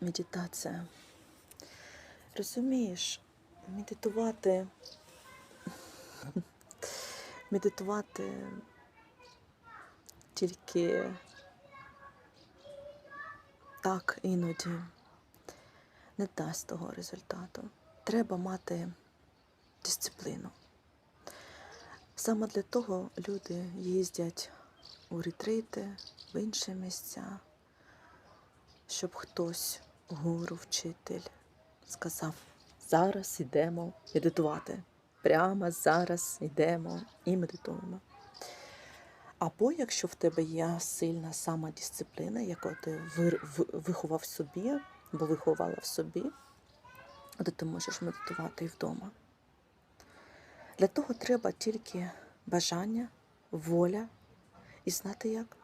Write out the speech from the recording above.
медитація. Розумієш, медитувати, медитувати тільки так іноді не дасть того результату. Треба мати дисципліну. Саме для того люди їздять у ретрити, в інші місця, щоб хтось, гуру, вчитель, сказав, зараз йдемо медитувати. Прямо зараз йдемо і медитуємо. Або якщо в тебе є сильна самодисципліна, яку ти виховав собі, або виховала в собі, то ти можеш медитувати і вдома. Для того треба тільки бажання, воля і знати як.